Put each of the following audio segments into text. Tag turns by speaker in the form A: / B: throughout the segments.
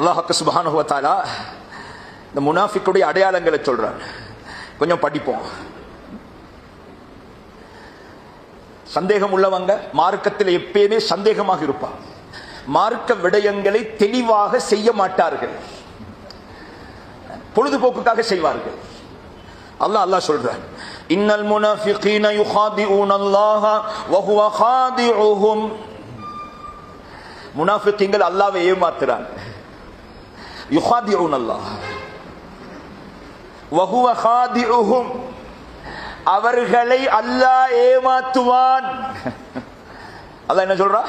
A: அல்லாஹாக்கு சுபானுவத்தாலா இந்த முனாஃபிக்குடைய அடையாளங்களை சொல்றார் கொஞ்சம் படிப்போம். சந்தேகம் உள்ளவங்க மார்க்கத்தில் எப்பயுமே சந்தேகமாக இருப்பார் மார்க்க விடயங்களை தெளிவாக செய்ய மாட்டார்கள். பொழுதுபோக்குக்காக செய்வார்கள். அல்லாஹ் அல்லாஹ் சொல்றான். இன்னல் முனாஃபிகீன யுகாதிஊன அல்லாஹ வஹுவ காதிஉஹும் முனாஃபிகீங்கள் அல்லாஹ்வை ஏமாத்துறாங்க. யுகாதிஊன அல்லாஹ். வஹுவ காதிஉஹும் அவர்களை அல்லாஹ் ஏமாத்துவான். அதான் என்ன சொல்றா?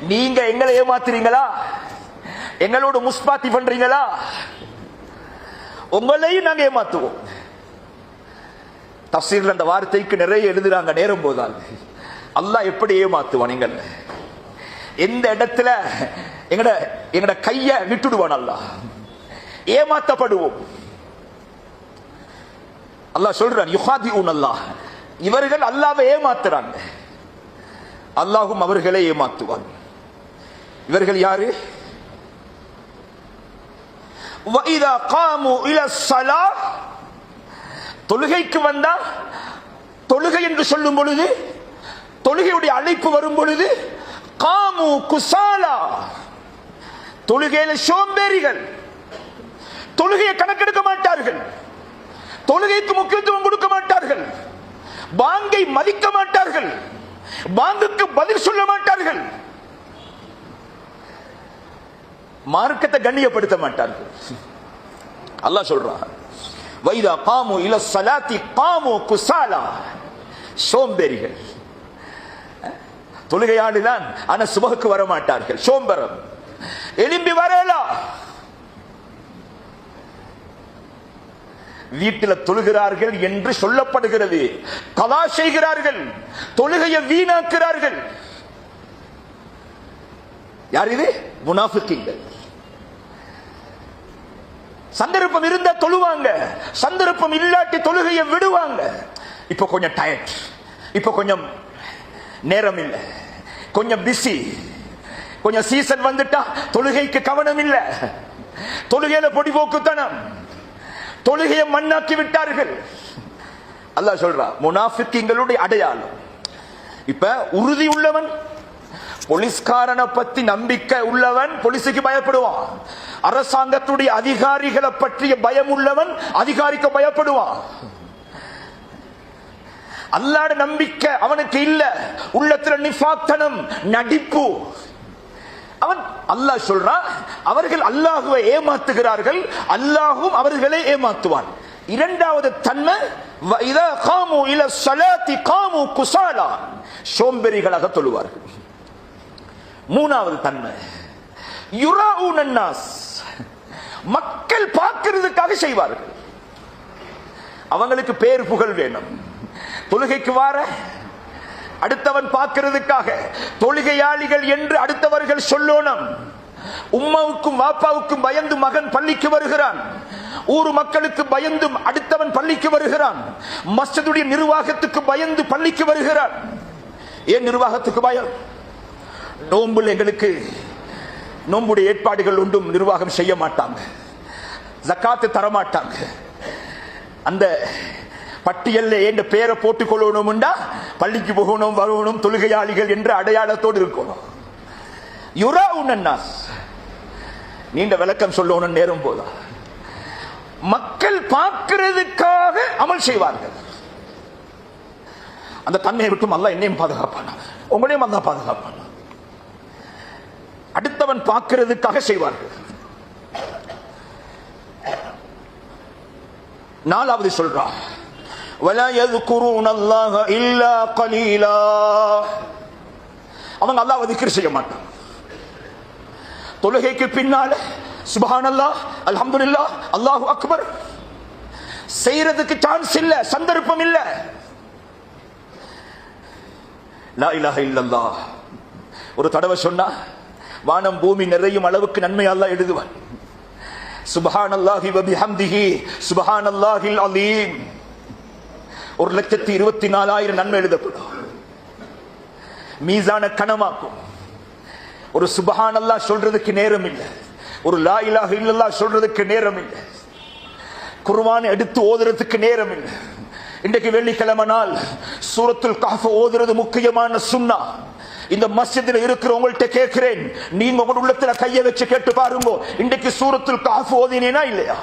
A: நீங்க எங்களை ஏமாத்துறீங்களா? எங்களோட முஸ்பாத்தி பண்றீங்களா? உங்களையும் நாங்க ஏமாத்துவோம். தப்சீர்ல அந்த வார்த்தைக்கு நிறைய எழுதுறாங்க நேரம் போதால் அல்லாஹ் எப்படி ஏமாத்துவான் எங்கள்? எந்த இடத்துல எங்கட எங்கட கைய விட்டுடுவான் அல்ல ஏமாத்தப்படுவோம். அல்லாஹ் சொல்றான் யுஹாதி உன் அல்லாஹ். இவர்கள் அல்லாவை ஏமாத்துறாங்க. அல்லாஹும் அவர்களை ஏமாத்துவான். இவர்கள் யாரு? தொழுகைக்கு வந்தா தொழுகை என்று சொல்லும் பொழுது தொழுகையுடைய அழைப்பு வரும் பொழுது காமு குசாலா. தொழுகையில சோம்பேறிகள். தொழுகையை கணக்கெடுக்க மாட்டார்கள். தொழுகைக்கு முக்கியத்துவம் கொடுக்க மாட்டார்கள். பாங்கை மதிக்க மாட்டார்கள். பாங்குக்கு பதில் சொல்ல மாட்டார்கள். மார்க்கத்தை கண்ணியப்படுத்த மாட்டார்கள். அல்லாஹ் சொல்றான் வைதா காமு இல சலாத்தி காமு குசாலா. சோம்பேறிகள். தொழுகையாடுதான் ஆனா சுபகுக்கு வர மாட்டார்கள் சோம்பரம். எலும்பி வீட்டில் தொழுகிறார்கள் என்று சொல்லப்படுகிறது. கலா செய்கிறார்கள். தொழுகையை வீணாக்கிறார்கள் யார் இது? முனாஃபிக்கீங்கள் சந்தர்ப்பம் இருந்தா தொழுவாங்க. சந்தர்ப்பம் இல்லாட்டி தொழுகையை விடுவாங்க. இப்ப கொஞ்சம் டயர்ட் இப்ப கொஞ்சம் நேரம் இல்லை. கொஞ்சம் பிஸி கொஞ்சம் சீசன் வந்துட்டா தொழுகைக்கு கவனம் இல்லை. தொழுகையில பொடிபோக்குத்தனம் தொழுகையை மண்ணாக்கி விட்டார்கள். அல்லாஹ் சொல்றா முனாஃபிக்கிங்களுடைய அடையாளம். இப்ப உறுதி உள்ளவன் போலீஸ்காரனை பத்தி நம்பிக்கை உள்ளவன் போலீஸுக்கு பயப்படுவான். அரசாங்கத்துடைய அதிகாரிகளை பற்றிய பயம் உள்ளவன் அதிகாரிக்கு பயப்படுவான். அல்லாட நம்பிக்கை அவனுக்கு இல்ல. உள்ளத்துல நிஃபாத்தனம் நடிப்பு. அல்லாஹ் சொல்றான் அவர்கள் அல்லாஹுவை ஏமாத்துகிறார்கள் அல்லாஹும் அவர்களை ஏமாத்துவான். இரண்டாவது தன்மை காமு இல சலாத்தி காமு குசாலா. சோம்பெறிகளாக தொழுவார்கள். மூணாவது தன்மை யுராவுனன்னாஸ் மக்கள் பார்க்கிறதுக்காக செய்வார்கள். அவங்களுக்கு பேர் புகழ் வேணும். தொழுகைக்கு வார அடுத்தவன் பார்க்கிறதுக்காக தொழுகையாளிகள் என்று அடுத்தவர்கள் சொல்லணும். உம்மாவுக்கும் வாப்பாவுக்கும் பயந்து மகன் பள்ளிக்கு வருகிறான். ஊர் மக்களுக்கு பயந்து அடுத்தவன் பள்ளிக்கு வருகிறான். மஸ்ஜிதுடைய நிர்வாகத்துக்கு பயந்து பள்ளிக்கு வருகிறான். ஏன் நிர்வாகத்துக்கு பயம்? நோம்புல எங்களுக்கு நோம்புடைய ஏற்பாடுகள் ஒன்றும் நிர்வாகம் செய்ய மாட்டாங்க. ஜக்காத்து தரமாட்டாங்க. அந்த பட்டியல்ல என்ற பேரை போட்டுக் கொள்ளணும்டா பள்ளிக்கு போகணும் வரணும் தொழுகையாளிகள் என்ற அடையாளத்தோடு இருக்கணும். யுரா உன்னாஸ் நீண்ட விளக்கம் சொல்லணும் நேரம் போதா? மக்கள் பார்க்கிறதுக்காக அமல் செய்வார்கள். அந்த தன்மையை விட்டும் அல்ல என்னையும் பாதுகாப்பான? உங்களையும் அல்ல பாதுகாப்பான? அடுத்தவன் பார்க்கிறதுக்காக செய்வார்கள். நாலாவது சொல்றான். ولا يذكرون الله الا قليلا அவங்க அல்லாஹ் திக்ர் செய்ய மாட்டான் தொழுகைக்கு பின்னால சுபஹானல்லாஹ் அல்ஹம்துலில்லாஹ் அல்லாஹு அக்பர் செய்யறதுக்கு சான்ஸ் இல்ல சந்தர்ப்பம் இல்ல லா இலாஹ இல்லல்லாஹ் ஒரு தடவை சொன்னா வானம் பூமி நிறையும் அளவுக்கு நன்மை அல்லாஹ் எழுதுவான் சுபஹானல்லாஹி வபிஹம்திஹி சுபஹானல்லாஹில் அலீம் ஒரு லட்சத்தி இருபத்தி நாலாயிரம் நன்மை எழுதப்படும். மீசான கனமாக்கும் ஒரு சுபஹானல்லா சொல்றதுக்கு நேரம் இல்லை ஒரு லா இலாஹ இல்லல்லாஹ் சொல்றதுக்கு நேரம் இல்லை குர்ஆன் எடுத்து ஓதுறதுக்கு நேரம் இல்லை இன்றைக்கு வெள்ளிக்கிழமை நாள். சூரத்துல் காஃப ஓதுறது முக்கியமான சுன்னா இந்த மஸ்ஜிதில் இருக்கிறவங்கள்ட்ட கேட்கிறேன். நீங்க உங்க உள்ளத்துல கையை வச்சு கேட்டு பாருங்க. இன்றைக்கு சூரத்துல் காஃப் ஓதினேனா இல்லையா?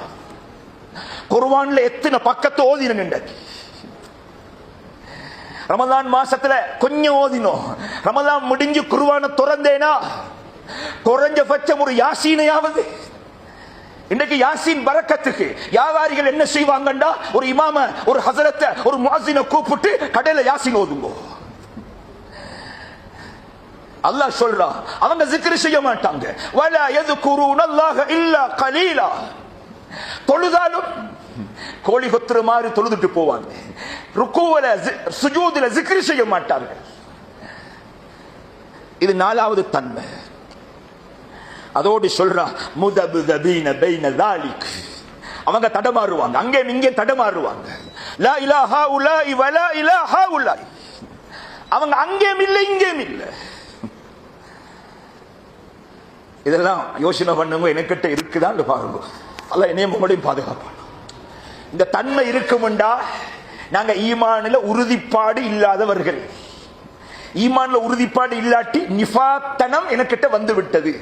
A: குருவான்ல எத்தனை பக்கத்தை ஓதினேன் இன்றைக்கு? ரமதான் மாசத்துல கொஞ்சம் ஓதினோம். ரமதான் முடிஞ்சு குருவான திறந்தேனா குறைஞ்சபட்சம் ஒரு யாசீனையாவது. இன்னைக்கு யாசீன் பறக்கத்துக்கு வியாபாரிகள் என்ன செய்வாங்கண்டா? ஒரு இமாம ஒரு ஹசரத்தை ஒரு முஅஸ்ஸினை கூப்பிட்டு கடையில யாசின் ஓதுங்க. அல்லாஹ் சொல்றா அவங்க சிக்கிரி செய்ய மாட்டாங்க. வல எது குரு நல்லாக இல்லா கலீலா. தொழுதாலும் கோழி கொத்துற மாதிரி தொழுதுட்டு போவாங்க. ருக்குவல சுஜூதுல ஜிக்ரி செய்ய மாட்டார்கள். இது நாலாவது தன்மை. அதோடு சொல்றா முதபுதபீன பைன தாலிக். அவங்க தடமாறுவாங்க. அங்கே இங்கே தடமாறுவாங்க. லா இலாஹா உலாய் வலா இலாஹா உலாய் அவங்க அங்கேயும் இல்லை இங்கேயும் இல்லை. இதெல்லாம் யோசனை பண்ணுங்க எனக்கிட்ட இருக்குதான்னு பாருங்க. அல்ல என்னையும் உங்களையும் பாதுகாப்பான். இந்த தன்மை இருக்குமெண்டா? நாங்க ஈமானில் உறுதிப்பாடு இல்லாதவர்கள். ஈமான்ல உறுதிப்பாடு இல்லாட்டி நிஃபாத்தனம் எனக்கிட்ட வந்து விட்டது